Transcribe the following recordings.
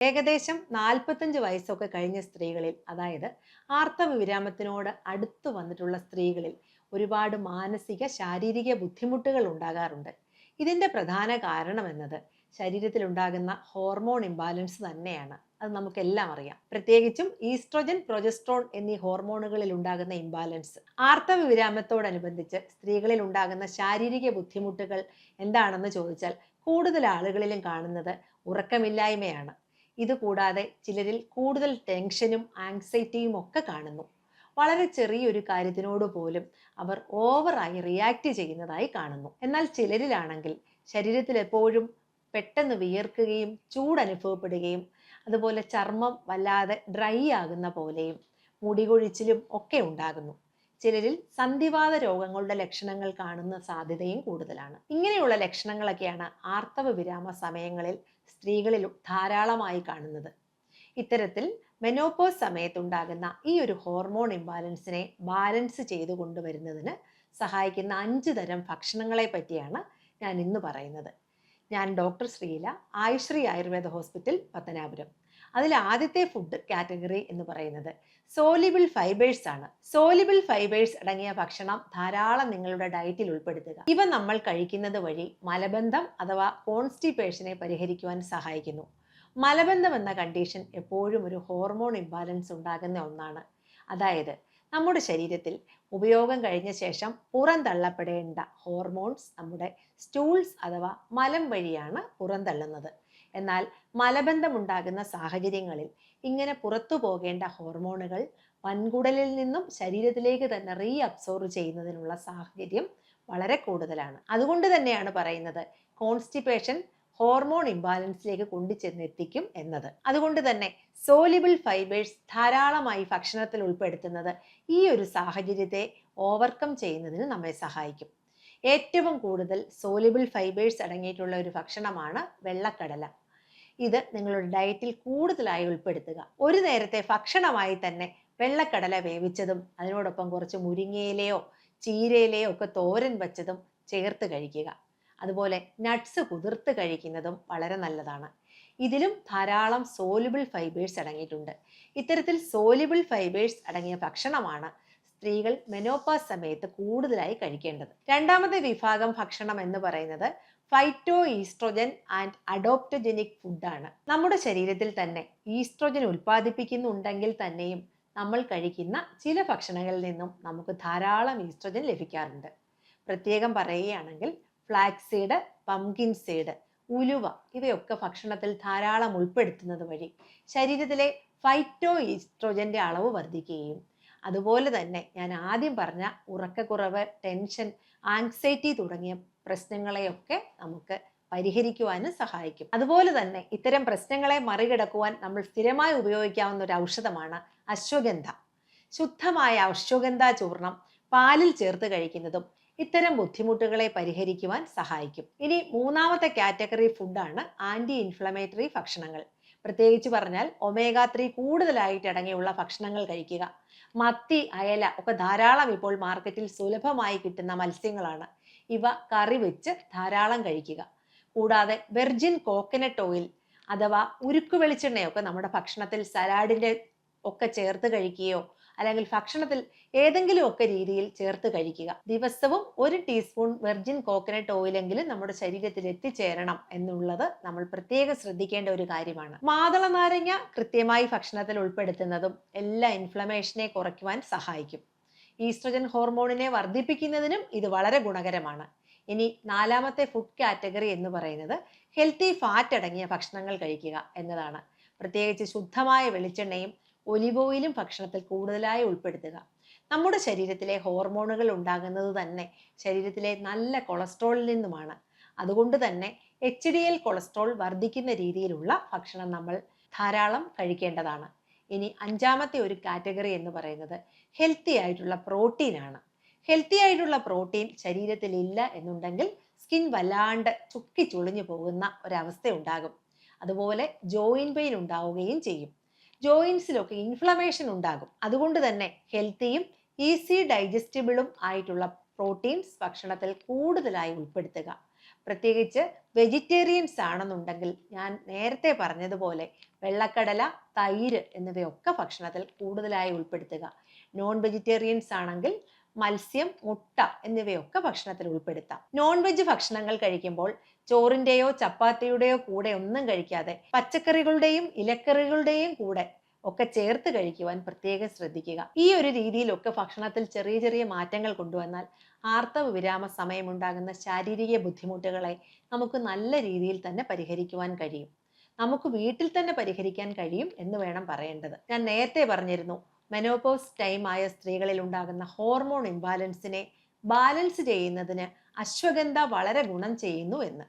ഏകദേശം നാൽപ്പത്തഞ്ച് വയസ്സൊക്കെ കഴിഞ്ഞ സ്ത്രീകളിൽ അതായത് ആർത്തവ വിരാമത്തിനോട് അടുത്തു വന്നിട്ടുള്ള സ്ത്രീകളിൽ ഒരുപാട് മാനസിക ശാരീരിക ബുദ്ധിമുട്ടുകൾ ഉണ്ടാകാറുണ്ട്. ഇതിന്റെ പ്രധാന കാരണം എന്നത് ശരീരത്തിലുണ്ടാകുന്ന ഹോർമോൺ ഇംബാലൻസ് തന്നെയാണ്. അത് നമുക്കെല്ലാം അറിയാം. പ്രത്യേകിച്ചും ഈസ്ട്രോജൻ പ്രൊജസ്ട്രോൺ എന്നീ ഹോർമോണുകളിൽ ഉണ്ടാകുന്ന ഇംബാലൻസ്. ആർത്തവ വിരാമത്തോടനുബന്ധിച്ച് സ്ത്രീകളിൽ ഉണ്ടാകുന്ന ശാരീരിക ബുദ്ധിമുട്ടുകൾ എന്താണെന്ന് ചോദിച്ചാൽ കൂടുതൽ ആളുകളിലും കാണുന്നത് ഉറക്കമില്ലായ്മയാണ്. ഇതുകൂടാതെ ചിലരിൽ കൂടുതൽ ടെൻഷനും ആങ്സൈറ്റിയും ഒക്കെ കാണുന്നു. വളരെ ചെറിയൊരു കാര്യത്തിനോട് പോലും അവർ ഓവറായി റിയാക്ട് ചെയ്യുന്നതായി കാണുന്നു. എന്നാൽ ചിലരിലാണെങ്കിൽ ശരീരത്തിൽ എപ്പോഴും പെട്ടെന്ന് വിയർക്കുകയും ചൂടനുഭവപ്പെടുകയും അതുപോലെ ചർമ്മം വല്ലാതെ ഡ്രൈ ആകുന്ന പോലെയും മുടികൊഴിച്ചിലും ഒക്കെ ഉണ്ടാകുന്നു. ചിലരിൽ സന്ധിവാത രോഗങ്ങളുടെ ലക്ഷണങ്ങൾ കാണുന്ന സാധ്യതയും കൂടുതലാണ്. ഇങ്ങനെയുള്ള ലക്ഷണങ്ങളൊക്കെയാണ് ആർത്തവ വിരാമ സമയങ്ങളിൽ സ്ത്രീകളിൽ ധാരാളമായി കാണുന്നത്. ഇത്തരത്തിൽ മെനോപോസ് സമയത്തുണ്ടാകുന്ന ഈ ഒരു ഹോർമോൺ ഇംബാലൻസിനെ ബാലൻസ് ചെയ്തു കൊണ്ടുവരുന്നതിന് സഹായിക്കുന്ന അഞ്ച് തരം ഭക്ഷണങ്ങളെ പറ്റിയാണ് ഞാൻ ഇന്ന് പറയുന്നത്. ഞാൻ ഡോക്ടർ ശ്രീല ആയുശ്രീ ആയുർവേദ ഹോസ്പിറ്റൽ പത്തനാപുരം. അതിൽ ആദ്യത്തെ ഫുഡ് കാറ്റഗറി എന്ന് പറയുന്നത് സോലിബിൾ ഫൈബേഴ്സ് ആണ്. സോലിബിൾ ഫൈബേഴ്സ് അടങ്ങിയ ഭക്ഷണം ധാരാളം നിങ്ങളുടെ ഡയറ്റിൽ ഉൾപ്പെടുത്തുക. ഇവ നമ്മൾ കഴിക്കുന്നത് വഴി മലബന്ധം അഥവാ കോൺസ്റ്റിപ്പേഷനെ പരിഹരിക്കുവാൻ സഹായിക്കുന്നു. മലബന്ധം എന്ന കണ്ടീഷൻ എപ്പോഴും ഒരു ഹോർമോൺ ഇംബാലൻസ് ഉണ്ടാകുന്ന ഒന്നാണ്. അതായത് നമ്മുടെ ശരീരത്തിൽ ഉപയോഗം കഴിഞ്ഞ ശേഷം പുറന്തള്ളപ്പെടേണ്ട ഹോർമോൺസ് നമ്മുടെ സ്റ്റൂൾസ് അഥവാ മലം വഴിയാണ് പുറന്തള്ളുന്നത്. എന്നാൽ മലബന്ധമുണ്ടാകുന്ന സാഹചര്യങ്ങളിൽ ഇങ്ങനെ പുറത്തു പോകേണ്ട ഹോർമോണുകൾ വൻകുടലിൽ നിന്നും ശരീരത്തിലേക്ക് തന്നെ റീ അബ്സോർവ് ചെയ്യുന്നതിനുള്ള സാഹചര്യം വളരെ കൂടുതലാണ്. അതുകൊണ്ട് തന്നെയാണ് പറയുന്നത് കോൺസ്റ്റിപ്പേഷൻ ഹോർമോൺ ഇംബാലൻസിലേക്ക് കൊണ്ടുചെന്നെത്തിക്കും എന്നത്. അതുകൊണ്ട് തന്നെ സോലിബിൾ ഫൈബേഴ്സ് ധാരാളമായി ഭക്ഷണത്തിൽ ഉൾപ്പെടുത്തുന്നത് ഈ ഒരു സാഹചര്യത്തെ ഓവർകം ചെയ്യുന്നതിന് നമ്മെ സഹായിക്കും. ഏറ്റവും കൂടുതൽ സോലിബിൾ ഫൈബേഴ്സ് അടങ്ങിയിട്ടുള്ള ഒരു ഭക്ഷണമാണ് വെള്ളക്കടല. ഇത് നിങ്ങളുടെ ഡയറ്റിൽ കൂടുതലായി ഉൾപ്പെടുത്തുക. ഒരു നേരത്തെ ഭക്ഷണമായി തന്നെ വെള്ളക്കടല വേവിച്ചതും അതിനോടൊപ്പം കുറച്ച് മുരിങ്ങയിലയോ ചീരയിലയോ ഒക്കെ തോരൻ വച്ചതും ചേർത്ത് കഴിക്കുക. അതുപോലെ നട്ട്സ് കുതിർത്ത് കഴിക്കുന്നതും വളരെ നല്ലതാണ്. ഇതിലും ധാരാളം സോലിബിൾ ഫൈബേഴ്സ് അടങ്ങിയിട്ടുണ്ട്. ഇത്തരത്തിൽ സോലിബിൾ ഫൈബേഴ്സ് അടങ്ങിയ ഭക്ഷണമാണ് സ്ത്രീകൾ മെനോപാസ് സമയത്ത് കൂടുതലായി കഴിക്കേണ്ടത്. രണ്ടാമത്തെ വിഭാഗം ഭക്ഷണം എന്ന് പറയുന്നത് ഫൈറ്റോ ഈസ്ട്രോജൻ ആൻഡ് അഡോപ്റ്റജനിക് ഫുഡാണ് നമ്മുടെ ശരീരത്തിൽ തന്നെ ഈസ്ട്രോജൻ ഉൽപ്പാദിപ്പിക്കുന്നുണ്ടെങ്കിൽ തന്നെയും നമ്മൾ കഴിക്കുന്ന ചില ഭക്ഷണങ്ങളിൽ നിന്നും നമുക്ക് ധാരാളം ഈസ്ട്രോജൻ ലഭിക്കാറുണ്ട്. പ്രത്യേകം പറയുകയാണെങ്കിൽ ഫ്ലാക്സ് സീഡ് പംകിൻ സീഡ് ഉലുവ ഇവയൊക്കെ ഭക്ഷണത്തിൽ ധാരാളം ഉൾപ്പെടുത്തുന്നത് വഴി ശരീരത്തിലെ ഫൈറ്റോ ഈസ്ട്രോജന്റെ അളവ് വർദ്ധിക്കുകയും അതുപോലെ തന്നെ ഞാൻ ആദ്യം പറഞ്ഞ ഉറക്കക്കുറവ് ടെൻഷൻ ആങ്സൈറ്റി തുടങ്ങിയ പ്രശ്നങ്ങളെയൊക്കെ നമുക്ക് പരിഹരിക്കുവാനും സഹായിക്കും. അതുപോലെ തന്നെ ഇത്തരം പ്രശ്നങ്ങളെ മറികടക്കുവാൻ നമ്മൾ സ്ഥിരമായി ഉപയോഗിക്കാവുന്ന ഒരു ഔഷധമാണ് അശ്വഗന്ധ. ശുദ്ധമായ അശ്വഗന്ധ ചൂർണം പാലിൽ ചേർത്ത് കഴിക്കുന്നതും ഇത്തരം ബുദ്ധിമുട്ടുകളെ പരിഹരിക്കുവാൻ സഹായിക്കും. ഇനി മൂന്നാമത്തെ കാറ്റഗറി ഫുഡാണ് ആന്റി ഇൻഫ്ലമേറ്ററി ഭക്ഷണങ്ങൾ. പ്രത്യേകിച്ച് പറഞ്ഞാൽ ഒമേഗ ത്രീ കൂടുതലായിട്ട് അടങ്ങിയുള്ള ഭക്ഷണങ്ങൾ കഴിക്കുക. മത്തി അയല ഒക്കെ ധാരാളം ഇപ്പോൾ മാർക്കറ്റിൽ സുലഭമായി കിട്ടുന്ന മത്സ്യങ്ങളാണ്. ഇവ കറി വെച്ച് ധാരാളം കഴിക്കുക. കൂടാതെ വെർജിൻ കോക്കനട്ട് ഓയിൽ അഥവാ ഉരുക്കു വെളിച്ചെണ്ണയൊക്കെ നമ്മുടെ ഭക്ഷണത്തിൽ സലാഡിന്റെ ഒക്കെ ചേർത്ത് കഴിക്കുകയോ അല്ലെങ്കിൽ ഭക്ഷണത്തിൽ ഏതെങ്കിലും ഒക്കെ രീതിയിൽ ചേർത്ത് കഴിക്കുക. ദിവസവും ഒരു ടീസ്പൂൺ വെർജിൻ കോക്കനട്ട് ഓയിലെങ്കിലും നമ്മുടെ ശരീരത്തിൽ എത്തിച്ചേരണം എന്നുള്ളത് നമ്മൾ പ്രത്യേകം ശ്രദ്ധിക്കേണ്ട ഒരു കാര്യമാണ്. മാതള നാരങ്ങ കൃത്യമായി ഭക്ഷണത്തിൽ ഉൾപ്പെടുത്തുന്നതും എല്ലാ ഇൻഫ്ലമേഷനെ കുറയ്ക്കുവാൻ സഹായിക്കും. ഈസ്ട്രജൻ ഹോർമോണിനെ വർദ്ധിപ്പിക്കുന്നതിനും ഇത് വളരെ ഗുണകരമാണ്. ഇനി നാലാമത്തെ ഫുഡ് കാറ്റഗറി എന്ന് പറയുന്നത് ഹെൽത്തി ഫാറ്റ് അടങ്ങിയ ഭക്ഷണങ്ങൾ കഴിക്കുക എന്നതാണ്. പ്രത്യേകിച്ച് ശുദ്ധമായ വെളിച്ചെണ്ണയും ഒലിവ് ഓയിലും ഭക്ഷണത്തിൽ കൂടുതലായി ഉൾപ്പെടുത്തുക. നമ്മുടെ ശരീരത്തിലെ ഹോർമോണുകൾ ഉണ്ടാകുന്നത് തന്നെ ശരീരത്തിലെ നല്ല കൊളസ്ട്രോളിൽ നിന്നുമാണ്. അതുകൊണ്ട് തന്നെ എച്ച് ഡി എൽ കൊളസ്ട്രോൾ വർദ്ധിക്കുന്ന രീതിയിലുള്ള ഭക്ഷണം നമ്മൾ ധാരാളം കഴിക്കേണ്ടതാണ്. ഇനി അഞ്ചാമത്തെ ഒരു കാറ്റഗറി എന്ന് പറയുന്നത് ഹെൽത്തി ആയിട്ടുള്ള പ്രോട്ടീൻ ആണ്. ഹെൽത്തി ആയിട്ടുള്ള പ്രോട്ടീൻ ശരീരത്തിൽ ഇല്ല എന്നുണ്ടെങ്കിൽ സ്കിൻ വല്ലാണ്ട് ചുക്കി ചുളിഞ്ഞു പോകുന്ന ഒരവസ്ഥ ഉണ്ടാകും. അതുപോലെ ജോയിൻ പെയിൻ ഉണ്ടാവുകയും ചെയ്യും. ജോയിൻസിലൊക്കെ ഇൻഫ്ലമേഷൻ ഉണ്ടാകും. അതുകൊണ്ട് തന്നെ ഹെൽത്തിയും ഈസി ഡൈജസ്റ്റബിളും ആയിട്ടുള്ള പ്രോട്ടീൻസ് ഭക്ഷണത്തിൽ കൂടുതലായി ഉൾപ്പെടുത്തുക. പ്രത്യേകിച്ച് വെജിറ്റേറിയൻസ് ആണെന്നുണ്ടെങ്കിൽ ഞാൻ നേരത്തെ പറഞ്ഞതുപോലെ വെള്ളക്കടല തൈര് എന്നിവയൊക്കെ ഭക്ഷണത്തിൽ കൂടുതലായി ഉൾപ്പെടുത്തുക. നോൺ വെജിറ്റേറിയൻസ് ആണെങ്കിൽ മത്സ്യം മുട്ട എന്നിവയൊക്കെ ഭക്ഷണത്തിൽ ഉൾപ്പെടുത്താം. നോൺ വെജ് ഭക്ഷണങ്ങൾ കഴിക്കുമ്പോൾ ചോറിന്റെയോ ചപ്പാത്തിയുടെയോ കൂടെ ഒന്നും കഴിക്കാതെ പച്ചക്കറികളുടെയും ഇലക്കറികളുടെയും കൂടെ ഒക്കെ ചേർത്ത് കഴിക്കുവാൻ പ്രത്യേകം ശ്രദ്ധിക്കുക. ഈ ഒരു രീതിയിലൊക്കെ ഭക്ഷണത്തിൽ ചെറിയ ചെറിയ മാറ്റങ്ങൾ കൊണ്ടുവന്നാൽ ആർത്തവ വിരാമ സമയമുണ്ടാകുന്ന ശാരീരിക ബുദ്ധിമുട്ടുകളെ നമുക്ക് നല്ല രീതിയിൽ തന്നെ പരിഹരിക്കുവാൻ കഴിയും. നമുക്ക് വീട്ടിൽ തന്നെ പരിഹരിക്കാൻ കഴിയും എന്ന് വേണം പറയേണ്ടത്. ഞാൻ നേരത്തെ പറഞ്ഞിരുന്നു മെനോപോസ് ടൈം ആയ സ്ത്രീകളിൽ ഉണ്ടാകുന്ന ഹോർമോൺ ഇംബാലൻസിനെ ബാലൻസ് ചെയ്യുന്നതിന് അശ്വഗന്ധ വളരെ ഗുണം ചെയ്യുന്നു എന്ന്.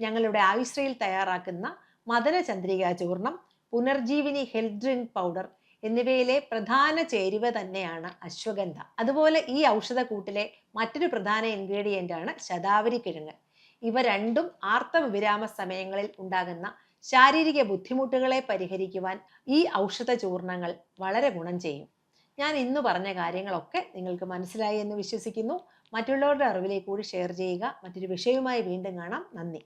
ഞങ്ങളുടെ ആയുശ്രയിൽ തയ്യാറാക്കുന്ന മദനചന്ദ്രിക ചൂർണം പുനർജീവിനി ഹെൽത്ത് ഡ്രിങ്ക് പൗഡർ എന്നിവയിലെ പ്രധാന ചേരുവ തന്നെയാണ് അശ്വഗന്ധ. അതുപോലെ ഈ ഔഷധക്കൂട്ടിലെ മറ്റൊരു പ്രധാന ഇൻഗ്രീഡിയന്റ് ആണ് ശതാവരി കിഴങ്ങ്. ഇവ രണ്ടും ആർത്തവ വിരാമ സമയങ്ങളിൽ ഉണ്ടാകുന്ന ശാരീരിക ബുദ്ധിമുട്ടുകളെ പരിഹരിക്കുവാൻ ഈ ഔഷധ ചൂർണങ്ങൾ വളരെ ഗുണം ചെയ്യും. ഞാൻ ഇന്ന് പറഞ്ഞ കാര്യങ്ങളൊക്കെ നിങ്ങൾക്ക് മനസ്സിലായി എന്ന് വിശ്വസിക്കുന്നു. മറ്റുള്ളവരുടെ അറിവിലേക്ക് കൂടി ഷെയർ ചെയ്യുക. മറ്റൊരു വിഷയവുമായി വീണ്ടും കാണാം. നന്ദി.